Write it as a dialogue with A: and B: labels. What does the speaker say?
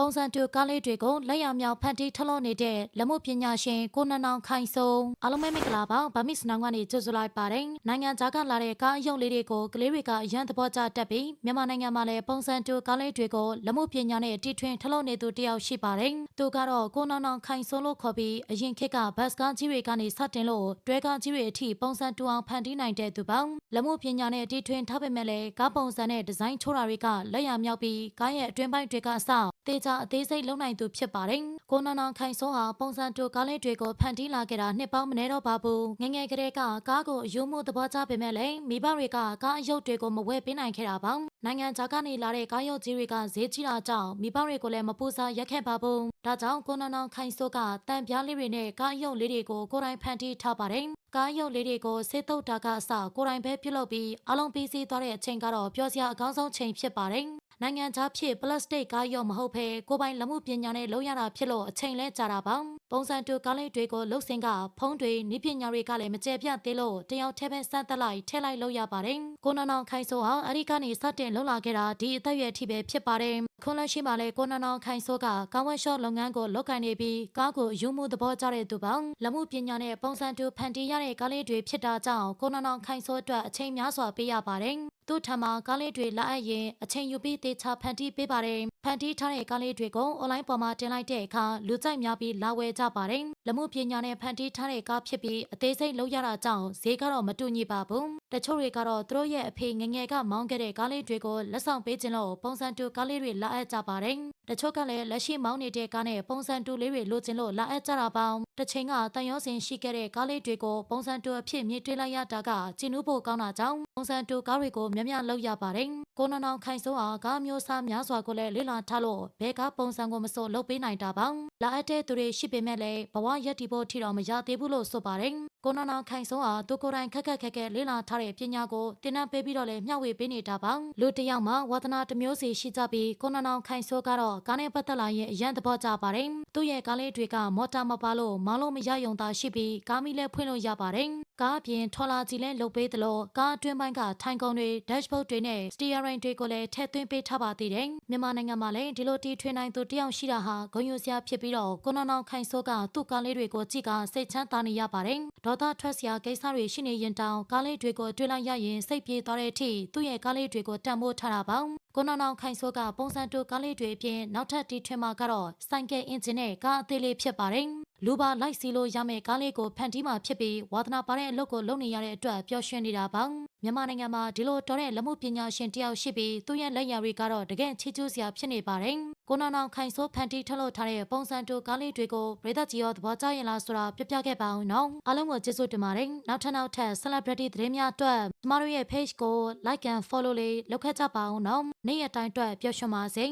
A: ပုံစံတူကားလေးတွေကိုလက်ရမြောက်ဖန်တီးထုတ်လုပ်နေတဲ့လက်မှုပညာရှင်ကိုနန်းအောင်ခိုင်ဆုံးအားလုံးပဲမင်္ဂလာပါဗမစ်စနောင်ကနေကြိုဆိုလိုက်ပါတယ်နိုင်ငံခြားကလာတဲ့ကားအယုတ်လေးတွေကိုကလေးတွေကအရန်သဘောကျတတ်ပြီးမြန်မာနိုင်ငံမှာလည်းပုံစံတူကားလေးတွေကိုလက်မှုပညာနဲ့တီထွင်ထုတ်လုပ်နေသူတယောက်ရှိပါတယ်သူကတော့ကိုနန်းအောင်ခိုင်ဆုံးလို့ခေါ်ပြီးအရင်ခေတ်ကဘတ်စကားကြီးတွေကနေစတင်လို့တွဲကားကြီးတွေအထိပုံစံတူအောင်ဖန်တီးနိုင်တဲ့သူပေါ့လက်မှုပညာနဲ့တီထွင်ထားပေမဲ့လည်းကားပုံစံနဲ့ဒီဇိုင်းချိုးတာတွေကလက်ရမြောက်ပြီးကားရဲ့အတွင်းပိုင်းတွေကအစ တေချာအသေးစိတ်လုပ်နိုင်သူဖြစ်ပါတယ်။ကိုနန်းအောင်ခိုင်စိုးဟာပုံစံတူကားလေးတွေကိုဖန်တီးလာခဲ့တာနှစ်ပေါင်းမနည်းတော့ပါဘူး။ငယ်ငယ်ကလေးကကားကိုအယုံမှုသဘောကျပေမဲ့လည်းမိဘတွေကကားအယုတ်တွေကိုမဝယ်ပေးနိုင်ခဲ့တာပါ။နိုင်ငံခြားကနေလာတဲ့ကားရုပ်ကြီးတွေကဈေးကြီးတာကြောင့်မိဘတွေကိုလည်းမပူစားရက်ခဲ့ပါဘူး။ဒါကြောင့်ကိုနန်းအောင်ခိုင်စိုးကတန်ပြားလေးတွေနဲ့ကားအယုတ်လေးတွေကိုကိုယ်တိုင်ဖန်တီးထားပါတယ်။ကားရုပ်လေးတွေကိုစေတုတ်တာကအစကိုယ်တိုင်ပဲပြုလုပ်ပြီးအလုံးပြီးစီးသွားတဲ့အချိန်ကတော့ပြောစရာအကောင်းဆုံးချိန်ဖြစ်ပါတယ်။ နိုင်ငံခြားဖြစ်ပလတ်စတစ်ကားရုံမဟုတ်ဘဲကိုယ်ပိုင်လက်မှုပညာနဲ့လုပ်ရတာဖြစ်လို့အချိန်လဲကြာတာပါပုံစံတူကားလေးတွေကိုလှုပ်စင်ကဖုံးတွေနိပညာတွေကလည်းမကျဲပြတ်သေးလို့တယောက်ထဲပဲစမ်းသက်လိုက်ထဲလိုက်လုပ်ရပါတယ်ကိုနန်းအောင်ခိုင်ဆိုဟာအရိကနေစတင်လှုပ်လာခဲ့တာဒီအသက်အရွယ်ထိပဲဖြစ်ပါတယ်ခွန်လက်ရှိမှလည်းကိုနန်းအောင်ခိုင်ဆိုကကောင်းဝဲရှော့လုပ်ငန်းကိုလုပ်ကိုင်နေပြီးကားကိုယူမှုသဘောကျတဲ့သူပေါင်းလက်မှုပညာနဲ့ပုံစံတူဖန်တီးရတဲ့ကားလေးတွေဖြစ်တာကြောင့်ကိုနန်းအောင်ခိုင်ဆိုအတွက်အချိန်များစွာပေးရပါတယ် သူ့ထံမှာကားလေးတွေလာအပ်ရင်အချိန်ယူပြီးတေချာဖန်တီးပေးပါတယ်။ဖန်တီးထားတဲ့ကားလေးတွေကိုအွန်လိုင်းပေါ်မှာတင်လိုက်တဲ့အခါလူကြိုက်များပြီးလာဝယ်ကြပါတယ်။လက်မှုပညာနဲ့ဖန်တီးထားတဲ့ကားဖြစ်ပြီးအသေးစိတ်လုပ်ရတာကြောင့်ဈေးကတော့မတူညီပါဘူး။တချို့တွေကတော့သူတို့ရဲ့အဖေငငယ်ကမောင်းခဲ့တဲ့ကားလေးတွေကိုလက်ဆောင်ပေးခြင်းလို့ပုံစံတူကားလေးတွေလာအပ်ကြပါတယ်။တချို့ကလည်းလက်ရှိမောင်းနေတဲ့ကားနဲ့ပုံစံတူလေးတွေလိုချင်လို့လာအပ်ကြတာပေါင်းတစ်ချိန်ကတန်ရောစင်ရှိခဲ့တဲ့ကားလေးတွေကိုပုံစံတူအဖြစ်မြင်တွေ့လိုက်ရတာကကျင်းနှုဖို့ကောင်းတာကြောင့်ပုံစံတူကားတွေကိုမြမြလောက်ရပါတယ်။ကိုနန်းအောင်ခိုင်စိုးအားကားမျိုးစားများစွာကိုလည်းလေ့လာထားလို့ဘဲကားပုံစံကိုမစိုးလုပ်ပေးနိုင်တာပါ။လာအပ်တဲ့သူတွေရှိပေမဲ့လည်းဘဝရက်တီဖို့ထီတော်မရသေးဘူးလို့ဆိုပါတယ်။ကိုနန်းအောင်ခိုင်စိုးအားသူကိုယ်တိုင်ခက်ခက်ခက်ခက်လေ့လာထားတဲ့ပညာကိုတင်နန်းပေးပြီးတော့လည်းမျှဝေပေးနေတာပါ။လူတစ်ယောက်မှဝါသနာတစ်မျိုးစီရှိကြပြီးကိုနန်းအောင်ခိုင်စိုးကတော့ကားနဲ့ပတ်သက်လာရင်အရန်သဘောကျပါတယ်။သူ့ရဲ့ကားလေးတွေကမော်တာမပါလို့မောင်းလို့မရယုံသာရှိပြီးကားမီလည်းဖွင့်လို့ရပါတယ်။ကားအပြင်ထော်လာကြီးလည်းလုပ်ပေးသလိုကားအတွင်းပိုင်းကထိုင်ကုန်တွေ dashboard တွေနဲ့ steering တွေကိုလည်းထည့်သွင်းပေးထားပါသေးတယ်။မြန်မာနိုင်ငံမှာလည်းဒီလိုတီထွင်နိုင်သူတယောက်ရှိတာဟာဂုဏ်ယူစရာဖြစ်ပြီးတော့ကိုနောင်နောင်ခိုင်စိုးကသူ့ကားလေးတွေကိုကြည့်ကစိတ်ချမ်းသာနေရပါတယ်။ဒေါသထွက်စရာကိစ္စတွေရှိနေရင်တောင်ကားလေးတွေကိုတွေ့လိုက်ရရင်စိတ်ပြေသွားတဲ့အထိသူ့ရဲ့ကားလေးတွေကိုတန်ဖိုးထားတာပါ။ကိုနောင်နောင်ခိုင်စိုးကပုံစံတူကားလေးတွေအပြင်နောက်ထပ်တီထွင်မှာကတော့စိုက်ကဲအင်ဂျင်နဲ့ကားအသေးလေးဖြစ်ပါတယ်။လူပါလိုက်စီလို့ရမယ့်ကားလေးကိုဖန်တီးမှဖြစ်ပြီးဝါသနာပါတဲ့အလုပ်ကိုလုပ်နေရတဲ့အတွက်ပျော်ရွှင်နေတာပါမြန်မာနိုင်ငံမှာဒီလိုတော်တဲ့လက်မှုပညာရှင်တယောက်ရှိပြီးသူ့ရဲ့လက်ရာတွေကတော့တကယ်ချီးကျူးစရာဖြစ်နေပါတယ် ကိုနောင်နောင်ခိုင်ဆိုးဖန်တီးထုတ်လုပ်ထားတဲ့ပုံစံတူကားလေးတွေကိုပြည်သက်ကြီးရောသဘောကျရင်လားဆိုတာပြပြခဲ့ပါအောင်နော်အားလုံးကိုကျေးဇူးတင်ပါတယ်နောက်ထပ်နောက်ထပ် celebrity သတင်းများအတွက်ကျမတို့ရဲ့ page ကို like and follow လေးလုပ်ခဲ့ကြပါအောင်နော်နေ့ရက်တိုင်းအတွက်ပျော်ရွှင်ပါစေ